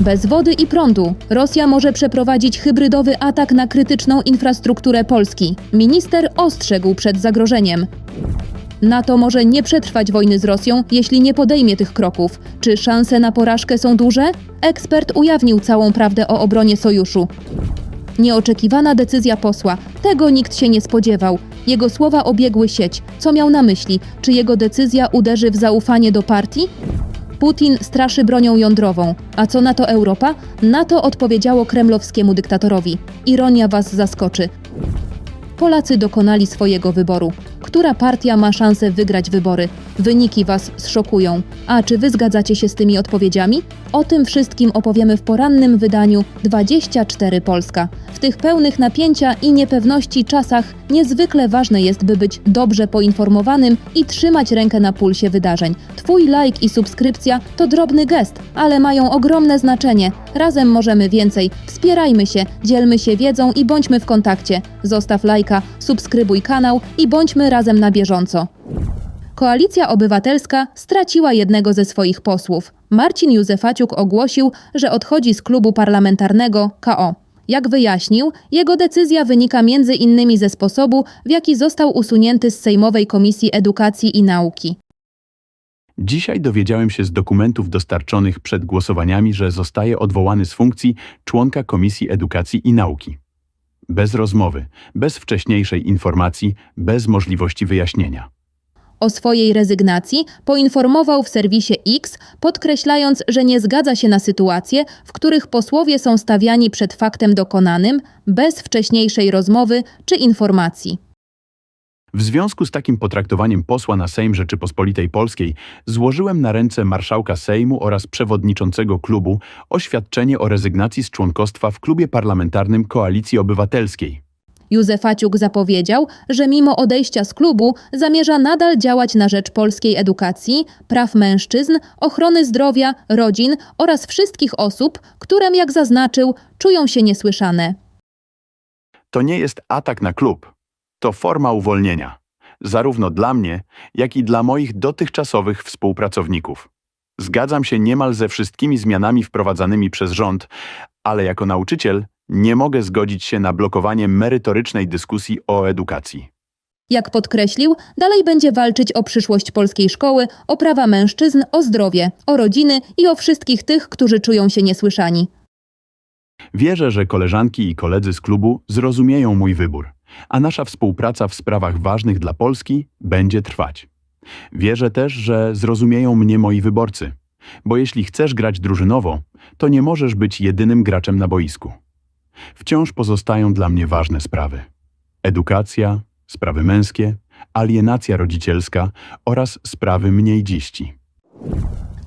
Bez wody i prądu Rosja może przeprowadzić hybrydowy atak na krytyczną infrastrukturę Polski. Minister ostrzegł przed zagrożeniem. NATO może nie przetrwać wojny z Rosją, jeśli nie podejmie tych kroków. Czy szanse na porażkę są duże? Ekspert ujawnił całą prawdę o obronie sojuszu. Nieoczekiwana decyzja posła. Tego nikt się nie spodziewał. Jego słowa obiegły sieć. Co miał na myśli? Czy jego decyzja uderzy w zaufanie do partii? Putin straszy bronią jądrową. A co na to Europa? NATO odpowiedziało kremlowskiemu dyktatorowi. Ironia was zaskoczy. Polacy dokonali swojego wyboru. Która partia ma szansę wygrać wybory? Wyniki was zszokują. A czy wy zgadzacie się z tymi odpowiedziami? O tym wszystkim opowiemy w porannym wydaniu 24 Polska. W tych pełnych napięcia i niepewności czasach niezwykle ważne jest, by być dobrze poinformowanym i trzymać rękę na pulsie wydarzeń. Twój like i subskrypcja to drobny gest, ale mają ogromne znaczenie. Razem możemy więcej. Wspierajmy się, dzielmy się wiedzą i bądźmy w kontakcie. Zostaw lajka, subskrybuj kanał i bądźmy razem na bieżąco. Koalicja Obywatelska straciła jednego ze swoich posłów. Marcin Józefaciuk ogłosił, że odchodzi z klubu parlamentarnego KO. Jak wyjaśnił, jego decyzja wynika między innymi ze sposobu, w jaki został usunięty z Sejmowej Komisji Edukacji i Nauki. Dzisiaj dowiedziałem się z dokumentów dostarczonych przed głosowaniami, że zostaje odwołany z funkcji członka Komisji Edukacji i Nauki. Bez rozmowy, bez wcześniejszej informacji, bez możliwości wyjaśnienia. O swojej rezygnacji poinformował w serwisie X, podkreślając, że nie zgadza się na sytuacje, w których posłowie są stawiani przed faktem dokonanym bez wcześniejszej rozmowy czy informacji. W związku z takim potraktowaniem posła na Sejm Rzeczypospolitej Polskiej złożyłem na ręce marszałka Sejmu oraz przewodniczącego klubu oświadczenie o rezygnacji z członkostwa w klubie parlamentarnym Koalicji Obywatelskiej. Józefaciuk zapowiedział, że mimo odejścia z klubu zamierza nadal działać na rzecz polskiej edukacji, praw mężczyzn, ochrony zdrowia, rodzin oraz wszystkich osób, które, jak zaznaczył, czują się niesłyszane. To nie jest atak na klub. To forma uwolnienia. Zarówno dla mnie, jak i dla moich dotychczasowych współpracowników. Zgadzam się niemal ze wszystkimi zmianami wprowadzanymi przez rząd, ale jako nauczyciel nie mogę zgodzić się na blokowanie merytorycznej dyskusji o edukacji. Jak podkreślił, dalej będzie walczyć o przyszłość polskiej szkoły, o prawa mężczyzn, o zdrowie, o rodziny i o wszystkich tych, którzy czują się niesłyszani. Wierzę, że koleżanki i koledzy z klubu zrozumieją mój wybór, a nasza współpraca w sprawach ważnych dla Polski będzie trwać. Wierzę też, że zrozumieją mnie moi wyborcy, bo jeśli chcesz grać drużynowo, to nie możesz być jedynym graczem na boisku. Wciąż pozostają dla mnie ważne sprawy: edukacja, sprawy męskie, alienacja rodzicielska oraz sprawy mniej dziści.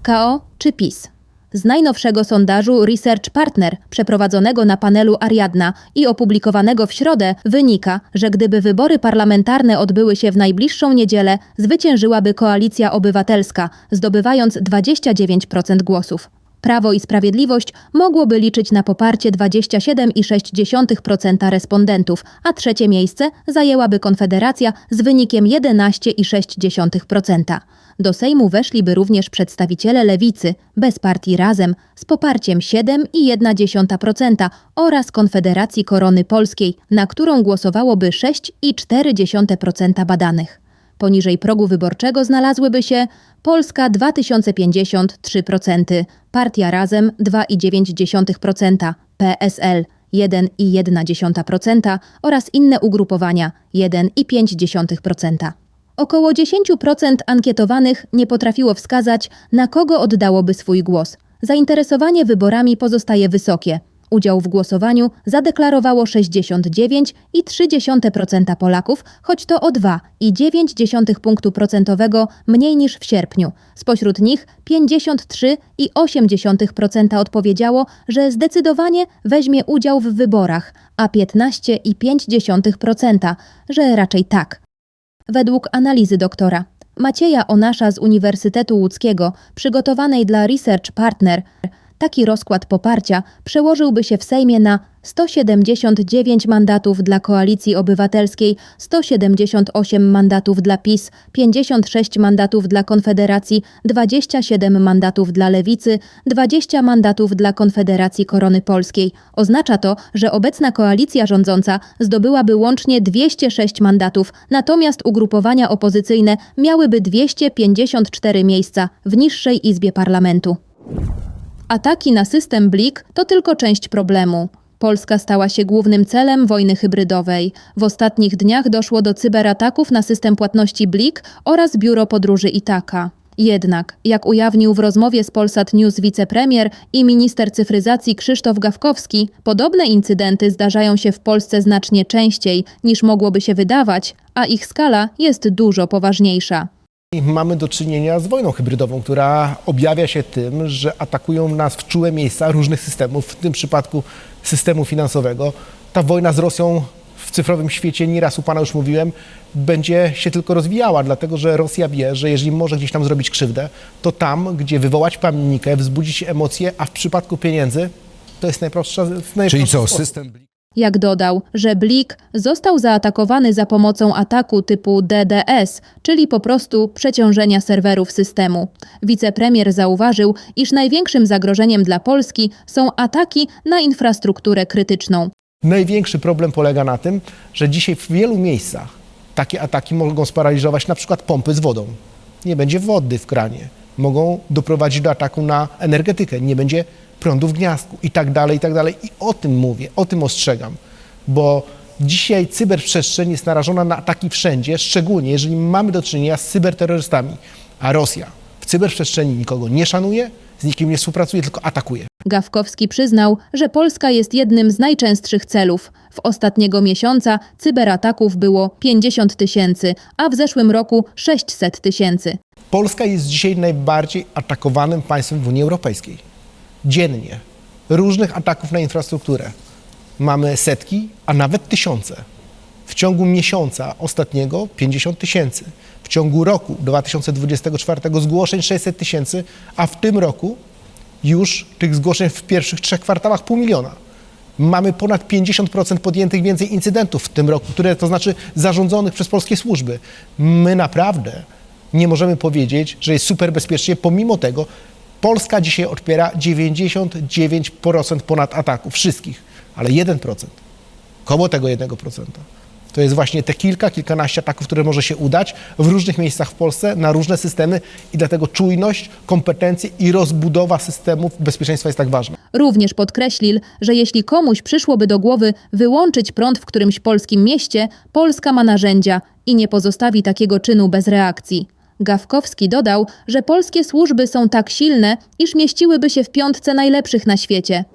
KO czy PiS? Z najnowszego sondażu Research Partner, przeprowadzonego na panelu Ariadna i opublikowanego w środę, wynika, że gdyby wybory parlamentarne odbyły się w najbliższą niedzielę, zwyciężyłaby Koalicja Obywatelska, zdobywając 29% głosów. Prawo i Sprawiedliwość mogłoby liczyć na poparcie 27,6% respondentów, a trzecie miejsce zajęłaby Konfederacja z wynikiem 11,6%. Do Sejmu weszliby również przedstawiciele Lewicy, bez partii Razem, z poparciem 7,1% oraz Konfederacji Korony Polskiej, na którą głosowałoby 6,4% badanych. Poniżej progu wyborczego znalazłyby się Polska 2050 3%, Partia Razem 2,9%, PSL 1,1% oraz inne ugrupowania 1,5%. Około 10% ankietowanych nie potrafiło wskazać, na kogo oddałoby swój głos. Zainteresowanie wyborami pozostaje wysokie. Udział w głosowaniu zadeklarowało 69,3% Polaków, choć to o 2,9 punktu procentowego mniej niż w sierpniu. Spośród nich 53,8% odpowiedziało, że zdecydowanie weźmie udział w wyborach, a 15,5% że raczej tak. Według analizy doktora Macieja Onasza z Uniwersytetu Łódzkiego, przygotowanej dla Research Partner, Taki rozkład poparcia przełożyłby się w Sejmie na 179 mandatów dla Koalicji Obywatelskiej, 178 mandatów dla PiS, 56 mandatów dla Konfederacji, 27 mandatów dla Lewicy, 20 mandatów dla Konfederacji Korony Polskiej. Oznacza to, że obecna koalicja rządząca zdobyłaby łącznie 206 mandatów, natomiast ugrupowania opozycyjne miałyby 254 miejsca w niższej izbie parlamentu. Ataki na system Blik to tylko część problemu. Polska stała się głównym celem wojny hybrydowej. W ostatnich dniach doszło do cyberataków na system płatności Blik oraz biuro podróży Itaka. Jednak, jak ujawnił w rozmowie z Polsat News wicepremier i minister cyfryzacji Krzysztof Gawkowski, podobne incydenty zdarzają się w Polsce znacznie częściej niż mogłoby się wydawać, a ich skala jest dużo poważniejsza. Mamy do czynienia z wojną hybrydową, która objawia się tym, że atakują nas w czułe miejsca różnych systemów, w tym przypadku systemu finansowego. Ta wojna z Rosją w cyfrowym świecie, nieraz u Pana już mówiłem, będzie się tylko rozwijała, dlatego że Rosja wie, że jeżeli może gdzieś tam zrobić krzywdę, to tam, gdzie wywołać panikę, wzbudzić emocje, a w przypadku pieniędzy to jest najprostsza, najprostszy Czyli co, sposób. system Jak dodał, że Blik został zaatakowany za pomocą ataku typu DDoS, czyli po prostu przeciążenia serwerów systemu. Wicepremier zauważył, iż największym zagrożeniem dla Polski są ataki na infrastrukturę krytyczną. Największy problem polega na tym, że dzisiaj w wielu miejscach takie ataki mogą sparaliżować na przykład pompy z wodą. Nie będzie wody w kranie. Mogą doprowadzić do ataku na energetykę. Nie będzie prądu w gniazdku i tak dalej, i tak dalej. I o tym mówię, o tym ostrzegam, bo dzisiaj cyberprzestrzeń jest narażona na ataki wszędzie, szczególnie jeżeli mamy do czynienia z cyberterrorystami, a Rosja w cyberprzestrzeni nikogo nie szanuje, z nikim nie współpracuje, tylko atakuje. Gawkowski przyznał, że Polska jest jednym z najczęstszych celów. W ostatniego miesiąca cyberataków było 50 tysięcy, a w zeszłym roku 600 tysięcy. Polska jest dzisiaj najbardziej atakowanym państwem w Unii Europejskiej. Dziennie. Różnych ataków na infrastrukturę. Mamy setki, a nawet tysiące. W ciągu miesiąca ostatniego 50 tysięcy. W ciągu roku 2024 zgłoszeń 600 tysięcy, a w tym roku już tych zgłoszeń w pierwszych trzech kwartałach pół miliona. Mamy ponad 50% podjętych więcej incydentów w tym roku, które to znaczy zarządzonych przez polskie służby. My naprawdę nie możemy powiedzieć, że jest super bezpiecznie. Pomimo tego Polska dzisiaj odpiera 99% ponad ataków, wszystkich, ale 1%, koło tego 1%. To jest właśnie te kilka, kilkanaście ataków, które może się udać w różnych miejscach w Polsce, na różne systemy i dlatego czujność, kompetencje i rozbudowa systemów bezpieczeństwa jest tak ważna. Również podkreślił, że jeśli komuś przyszłoby do głowy wyłączyć prąd w którymś polskim mieście, Polska ma narzędzia i nie pozostawi takiego czynu bez reakcji. Gawkowski dodał, że polskie służby są tak silne, iż mieściłyby się w piątce najlepszych na świecie.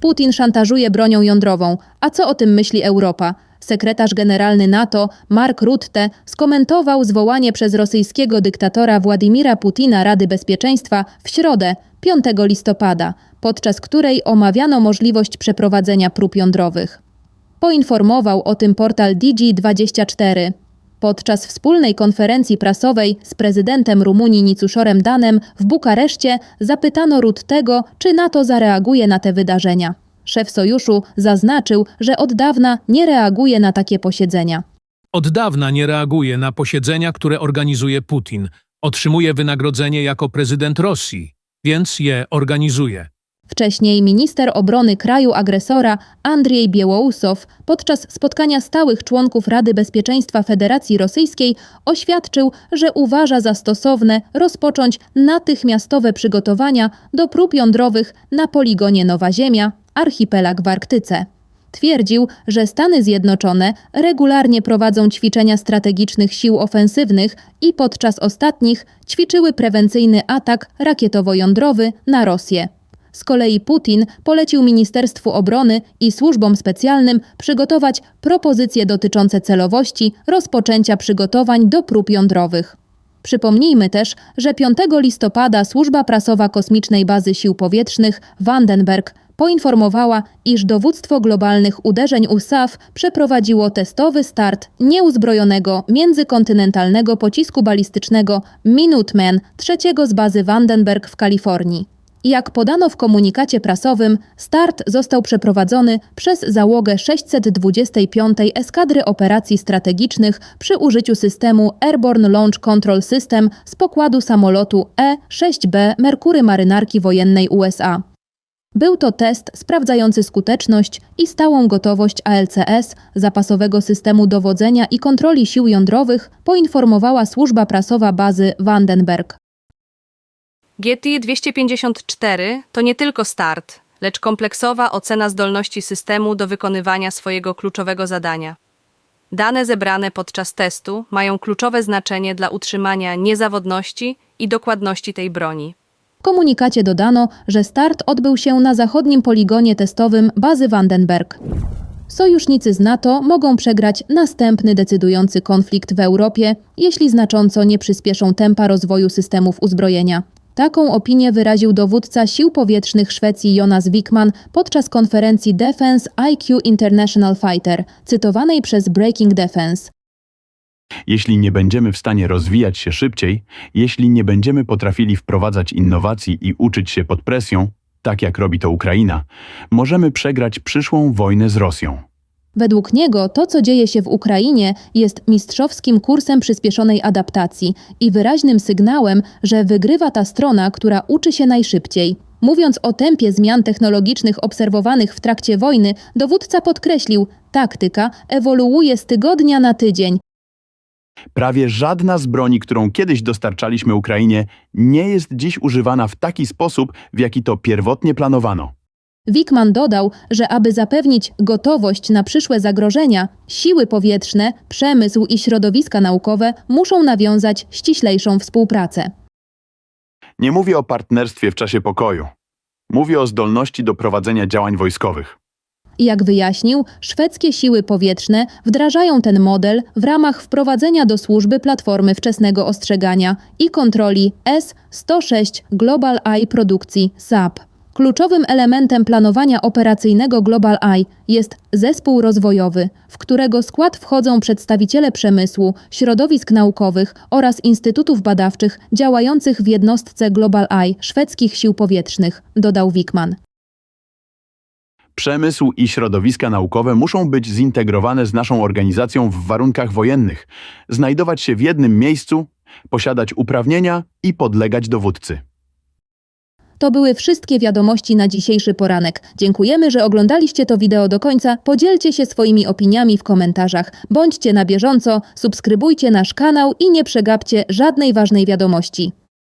Putin szantażuje bronią jądrową. A co o tym myśli Europa? Sekretarz generalny NATO Mark Rutte skomentował zwołanie przez rosyjskiego dyktatora Władimira Putina Rady Bezpieczeństwa w środę, 5 listopada, podczas której omawiano możliwość przeprowadzenia prób jądrowych. Poinformował o tym portal Digi24. Podczas wspólnej konferencji prasowej z prezydentem Rumunii Nicuszorem Danem w Bukareszcie zapytano Ruttego, czy NATO zareaguje na te wydarzenia. Szef sojuszu zaznaczył, że od dawna nie reaguje na takie posiedzenia. Od dawna nie reaguje na posiedzenia, które organizuje Putin. Otrzymuje wynagrodzenie jako prezydent Rosji, więc je organizuje. Wcześniej minister obrony kraju agresora Andrzej Biełousov podczas spotkania stałych członków Rady Bezpieczeństwa Federacji Rosyjskiej oświadczył, że uważa za stosowne rozpocząć natychmiastowe przygotowania do prób jądrowych na poligonie Nowa Ziemia, archipelag w Arktyce. Twierdził, że Stany Zjednoczone regularnie prowadzą ćwiczenia strategicznych sił ofensywnych i podczas ostatnich ćwiczyły prewencyjny atak rakietowo-jądrowy na Rosję. Z kolei Putin polecił Ministerstwu Obrony i służbom specjalnym przygotować propozycje dotyczące celowości rozpoczęcia przygotowań do prób jądrowych. Przypomnijmy też, że 5 listopada służba prasowa kosmicznej bazy sił powietrznych Vandenberg poinformowała, iż dowództwo globalnych uderzeń USAF przeprowadziło testowy start nieuzbrojonego międzykontynentalnego pocisku balistycznego Minuteman trzeciego z bazy Vandenberg w Kalifornii. Jak podano w komunikacie prasowym, start został przeprowadzony przez załogę 625 Eskadry Operacji Strategicznych przy użyciu systemu Airborne Launch Control System z pokładu samolotu E-6B Merkury Marynarki Wojennej USA. Był to test sprawdzający skuteczność i stałą gotowość ALCS, zapasowego systemu dowodzenia i kontroli sił jądrowych, poinformowała służba prasowa bazy Vandenberg. GTI 254 to nie tylko start, lecz kompleksowa ocena zdolności systemu do wykonywania swojego kluczowego zadania. Dane zebrane podczas testu mają kluczowe znaczenie dla utrzymania niezawodności i dokładności tej broni. W komunikacie dodano, że start odbył się na zachodnim poligonie testowym bazy Vandenberg. Sojusznicy z NATO mogą przegrać następny decydujący konflikt w Europie, jeśli znacząco nie przyspieszą tempa rozwoju systemów uzbrojenia. Taką opinię wyraził dowódca sił powietrznych Szwecji Jonas Wickman podczas konferencji Defense IQ International Fighter, cytowanej przez Breaking Defense. Jeśli nie będziemy w stanie rozwijać się szybciej, jeśli nie będziemy potrafili wprowadzać innowacji i uczyć się pod presją, tak jak robi to Ukraina, możemy przegrać przyszłą wojnę z Rosją. Według niego to, co dzieje się w Ukrainie, jest mistrzowskim kursem przyspieszonej adaptacji i wyraźnym sygnałem, że wygrywa ta strona, która uczy się najszybciej. Mówiąc o tempie zmian technologicznych obserwowanych w trakcie wojny, dowódca podkreślił: taktyka ewoluuje z tygodnia na tydzień. Prawie żadna z broni, którą kiedyś dostarczaliśmy Ukrainie, nie jest dziś używana w taki sposób, w jaki to pierwotnie planowano. Wickman dodał, że aby zapewnić gotowość na przyszłe zagrożenia, siły powietrzne, przemysł i środowiska naukowe muszą nawiązać ściślejszą współpracę. Nie mówię o partnerstwie w czasie pokoju. Mówię o zdolności do prowadzenia działań wojskowych. Jak wyjaśnił, szwedzkie siły powietrzne wdrażają ten model w ramach wprowadzenia do służby platformy wczesnego ostrzegania i kontroli S-106 Global Eye produkcji SAP. Kluczowym elementem planowania operacyjnego Global Eye jest zespół rozwojowy, w którego skład wchodzą przedstawiciele przemysłu, środowisk naukowych oraz instytutów badawczych działających w jednostce Global Eye szwedzkich sił powietrznych, dodał Wickman. Przemysł i środowiska naukowe muszą być zintegrowane z naszą organizacją w warunkach wojennych, znajdować się w jednym miejscu, posiadać uprawnienia i podlegać dowódcy. To były wszystkie wiadomości na dzisiejszy poranek. Dziękujemy, że oglądaliście to wideo do końca. Podzielcie się swoimi opiniami w komentarzach. Bądźcie na bieżąco, subskrybujcie nasz kanał i nie przegapcie żadnej ważnej wiadomości.